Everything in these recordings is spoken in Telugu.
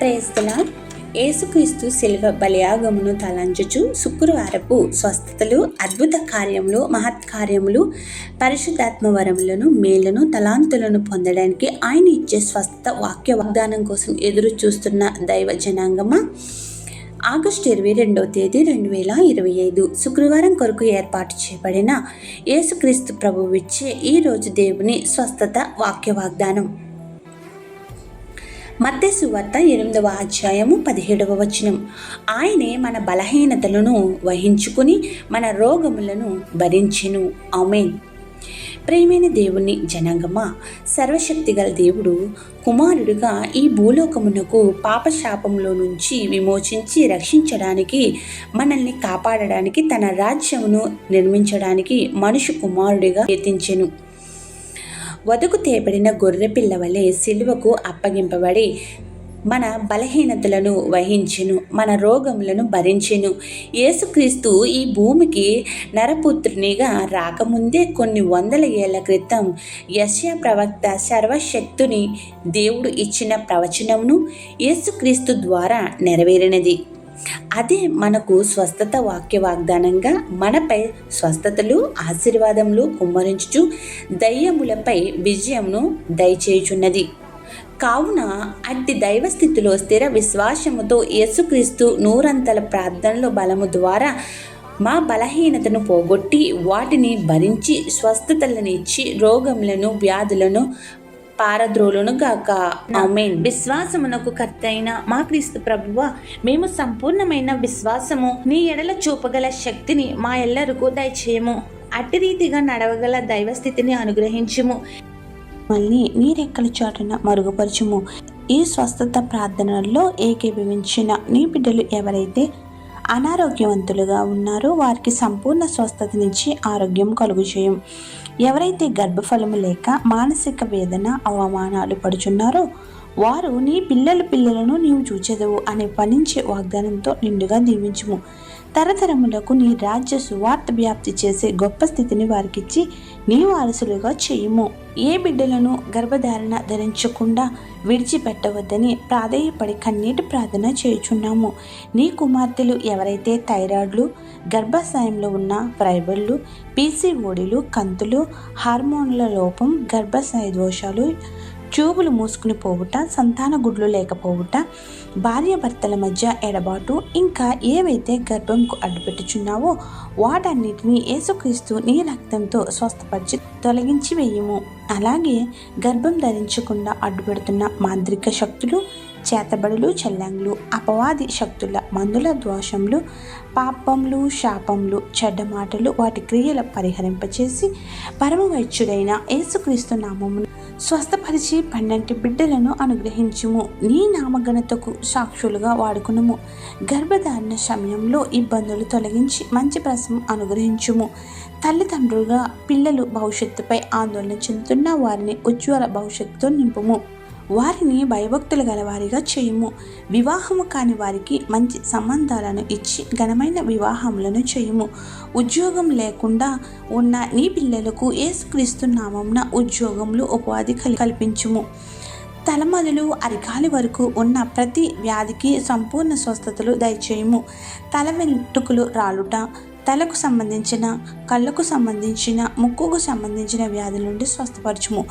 ప్రేస్తల ఏసుక్రీస్తు శిల్వ బలియాగమును తలంచుచు శుక్రవారపు స్వస్థతలు అద్భుత కార్యములు మహత్ కార్యములు పరిశుద్ధాత్మ వరములను మేళ్ళను తలాంతులను పొందడానికి ఆయన ఇచ్చే స్వస్థత వాక్య వాగ్దానం కోసం ఎదురు చూస్తున్న దైవ జనాంగమా? ఆగస్టు ఇరవై రెండవ తేదీ రెండు వేల ఇరవై ఐదు శుక్రవారం కొరకు ఏర్పాటు చేయబడిన యేసుక్రీస్తు ప్రభువు ఇచ్చే ఈరోజు దేవుని స్వస్థత వాక్య వాగ్దానం. మత్తేసు వార్త ఎనిమిదవ అధ్యాయము పదిహేడవ వచనం. ఆయనే మన బలహీనతలను వహించుకుని మన రోగములను భరించెను. ఆమెన్. ప్రేమైన దేవుని జనాంగమా సర్వశక్తిగల దేవుడు కుమారుడుగా ఈ భూలోకమునకు పాపశాపంలో నుంచి విమోచించి రక్షించడానికి మనల్ని కాపాడడానికి తన రాజ్యమును నిర్మించడానికి మనుషు కుమారుడిగా యతించెను వదుకు తేబడిన గొర్రెపిల్ల వలె సిలువకు అప్పగింపబడి మన బలహీనతలను వహించెను మన రోగములను భరించెను. యేసుక్రీస్తు ఈ భూమికి నరపుత్రునిగా రాకముందే కొన్ని వందల ఏళ్ళ క్రితం యశ్యా ప్రవక్త సర్వశక్తుని దేవుడు ఇచ్చిన ప్రవచనమును యేసుక్రీస్తు ద్వారా నెరవేరినది. అదే మనకు స్వస్థత వాక్య వాగ్దానంగా మనపై స్వస్థతలు ఆశీర్వాదములు కుమ్మరించుచు దయ్యములపై విజయంను దయచేయుచున్నది. కావున అట్టి దైవస్థితిలో స్థిర విశ్వాసముతో యేసుక్రీస్తు నూరంతల ప్రార్థనలో బలము ద్వారా మా బలహీనతను పోగొట్టి వాటిని భరించి స్వస్థతలను ఇచ్చి రోగములను వ్యాధులను పారద్రోలును గాక. ఆమెన్. విశ్వాసమునకు కర్తైన మా క్రీస్తు ప్రభువ మేము సంపూర్ణమైన విశ్వాసము నీ ఎడల చూపగల శక్తిని మా ఎల్లరకు దయచేయము. అట్టి రీతిగా నడవగల దైవస్థితిని అనుగ్రహించుము. మళ్ళీ నీ రెక్కల చాటున మరుగుపరచుము. ఈ స్వస్థత ప్రార్థనల్లో ఏకీభవించిన నీ బిడ్డలు ఎవరైతే అనారోగ్యవంతులుగా ఉన్నారో. వారికి సంపూర్ణ స్వస్థత నుంచి ఆరోగ్యం కలుగు చేయం ఎవరైతే గర్భఫలము లేక మానసిక వేదన అవమానాలు పడుచున్నారో వారు నీ పిల్లల పిల్లలను నీవు చూచెదవు అనే పనించే వాగ్దానంతో నిండుగా దీవించుము. తరతరములకు నీ రాజ్య సువార్త వ్యాప్తి చేసే గొప్ప స్థితిని వారికిచ్చి నీ వారసులుగా చేయుము. ఏ బిడ్డలను గర్భధారణ ధరించకుండా విడిచిపెట్టవద్దని ప్రాధేయపడి కన్నీటి ప్రార్థన చేయుచున్నాము. నీ కుమార్తెలు ఎవరైతే థైరాయిడ్లు గర్భాశయంలో ఉన్న ఫైబర్లు పీసీఓడిలు కంతులు హార్మోన్ల లోపం గర్భాశయ దోషాలు చూపులు మూసుకుని పోవుట సంతాన గుడ్లు లేకపోవుట భార్యాభర్తల మధ్య ఎడబాటు ఇంకా ఏవైతే గర్భంకు అడ్డుపెట్టుచున్నావో వాటన్నిటినీ యేసుక్రీస్తు నీ రక్తంతో స్వస్థపరిచి తొలగించి వేయము. అలాగే గర్భం ధరించకుండా అడ్డుపెడుతున్న మాంత్రిక శక్తులు చేతబడులు చెల్లంగులు అపవాది శక్తుల మందుల దోషములు పాపములు శాపములు చెడ్డ మాటలు వాటి క్రియల పరిహరింపచేసి పరమ వైద్యుడైన యేసుక్రీస్తు నామమును స్వస్థపరిచి పన్నెంటి బిడ్డలను అనుగ్రహించుము. నీ నామగణతకు సాక్షులుగా వాడుకునుము. గర్భధారణ సమయంలో ఇబ్బందులు తొలగించి మంచి ప్రసవం అనుగ్రహించుము. తల్లిదండ్రులుగా పిల్లలు భవిష్యత్తుపై ఆందోళన చెందుతున్న వారిని ఉజ్వల భవిష్యత్తుతో నింపుము. వారిని భయభక్తులు గలవారిగా చేయుము. వివాహము కాని వారికి మంచి సంబంధాలను ఇచ్చి ఘనమైన వివాహములను చేయుము. ఉద్యోగం లేకుండా ఉన్న నీ పిల్లలకు ఏసుక్రీస్తు నామంన ఉద్యోగములు ఉపాధి కలి కల్పించుము. తలమదులు అరికాలి వరకు ఉన్న ప్రతి వ్యాధికి సంపూర్ణ స్వస్థతలు దయచేయము. తల వెంట్రుకలు రాలుట తలకు సంబంధించిన కళ్ళకు సంబంధించిన ముక్కుకు సంబంధించిన వ్యాధుల నుండి స్వస్థపరచుము.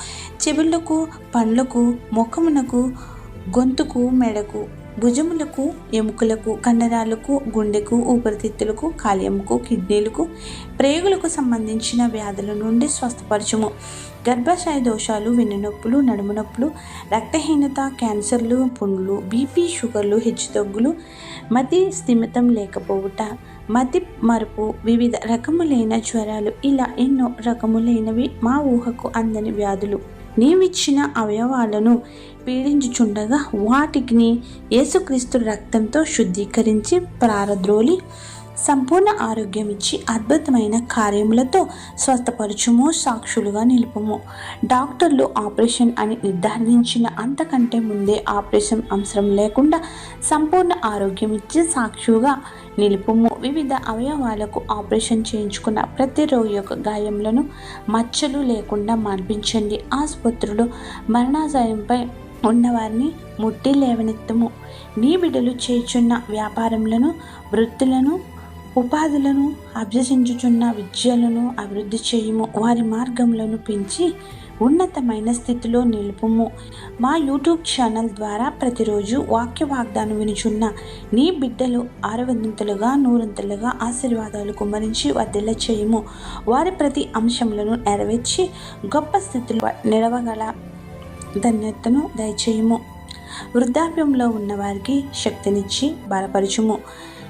చెవులకు పండ్లకు ముఖమునకు గొంతుకు మెడకు భుజములకు ఎముకలకు కండరాలకు గుండెకు ఊపిరితిత్తులకు కాలేయముకు కిడ్నీలకు ప్రేగులకు సంబంధించిన వ్యాధుల నుండి స్వస్థపరచుము. గర్భాశయ దోషాలు వెన్నునొప్పులు నడుము నొప్పులు రక్తహీనత క్యాన్సర్లు పుండ్లు బీపీ షుగర్లు హెచ్చుతగ్గులు మతి స్థిమితం లేకపోవుట మతి మరుపు వివిధ రకములైన జ్వరాలు ఇలా ఎన్నో రకములైనవి మా ఊహకు అందని వ్యాధులు. నీవిచ్చిన అవయవాలను పీడించుచుండగా వాటికి యేసుక్రీస్తు రక్తంతో శుద్ధీకరించి ప్రారద్రోలి సంపూర్ణ ఆరోగ్యం ఇచ్చి అద్భుతమైన కార్యములతో స్వస్థపరచుము సాక్షులుగా నిలుపుము. డాక్టర్లు ఆపరేషన్ అని నిర్ధారించిన అంతకంటే ముందే ఆపరేషన్ అవసరం లేకుండా సంపూర్ణ ఆరోగ్యం ఇచ్చి సాక్షుగా నిలుపుము. వివిధ అవయవాలకు ఆపరేషన్ చేయించుకున్న ప్రతి రోగి యొక్క గాయములను మచ్చలు లేకుండా మార్పించండి. ఆసుపత్రులు మరణాశయంపై ఉన్నవారిని ముట్టి లేవనెత్తము. నీ బిడ్డలు చేర్చున్న వ్యాపారములను వృత్తులను ఉపాధులను అభ్యసించుచున్న విద్యలను అభివృద్ధి చేయుము. వారి మార్గములను పెంచి ఉన్నతమైన స్థితిలో నిలుపుము. మా యూట్యూబ్ ఛానల్ ద్వారా ప్రతిరోజు వాక్య వాగ్దానం వినుచున్న నీ బిడ్డలు ఆరవంతులుగా నూరంతులుగా ఆశీర్వాదాలు కుమ్మరించి వర్ధిల్ల చేయము. వారి ప్రతి అంశములను నెరవేర్చి గొప్ప స్థితిలో నిలవగల ధన్యతను దయచేయము. వృద్ధాప్యంలో ఉన్నవారికి శక్తినిచ్చి బలపరచుము.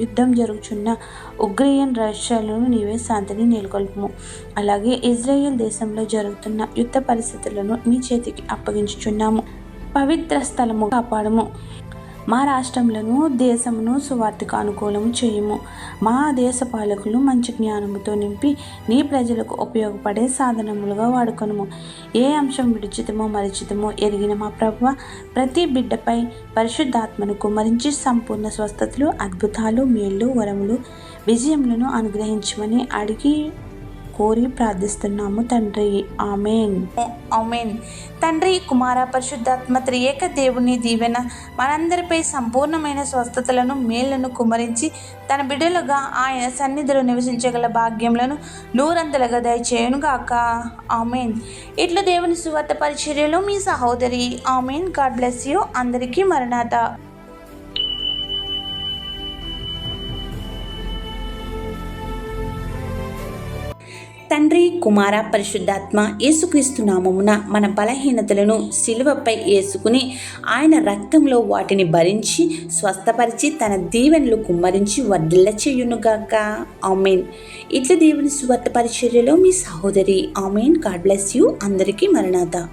యుద్ధం జరుగుచున్న ఉగ్రయన్ రష్యాలను నీవే శాంతిని నెలకొల్పము. అలాగే ఇజ్రాయెల్ దేశంలో జరుగుతున్న యుద్ధ పరిస్థితులను నీ చేతికి అప్పగించుచున్నాము. పవిత్ర స్థలము కాపాడము. మా రాష్ట్రంలోను దేశమును సువార్తకు అనుకూలం చేయము. మా దేశ పాలకులు మంచి జ్ఞానముతో నింపి నీ ప్రజలకు ఉపయోగపడే సాధనములుగా వాడుకొనుము. ఏ అంశం విడిచితమో మరిచితమో ఎరిగిన మా ప్రభు ప్రతి బిడ్డపై పరిశుద్ధాత్మను కుమరించి సంపూర్ణ స్వస్థతలు అద్భుతాలు మేళ్ళు వరములు విజయములను అనుగ్రహించమని అడిగి కోరి ప్రార్థిస్తున్నాము తండ్రి. ఆమెన్. ఆమెన్. తండ్రి కుమార పరిశుద్ధాత్మ త్రియేక దేవుని దీవెన మనందరిపై సంపూర్ణమైన స్వస్థతలను మేళ్ళను కుమరించి తన బిడ్డలుగా ఆయన సన్నిధిలో నివసించగల భాగ్యములను నూరంతలుగా దయచేయునుగాక. ఆమెన్. ఇట్లా దేవుని సువార్త పరిచర్యలో మీ సహోదరి ఆమెన్. God bless you. అందరికీ మరణాత. తండ్రి కుమార పరిశుద్ధాత్మ యేసుక్రీస్తు నామమున మన బలహీనతలను సిలువపై వేసుకుని ఆయన రక్తంలో వాటిని భరించి స్వస్థపరిచి తన దీవెనలు కుమ్మరించి వర్ధిల్ల చేయునుగాక. ఆమెన్. ఇట్ల దేవుని సువార్త పరిచర్యలో మీ సహోదరి ఆమెన్. God bless you. అందరికీ మరణాత.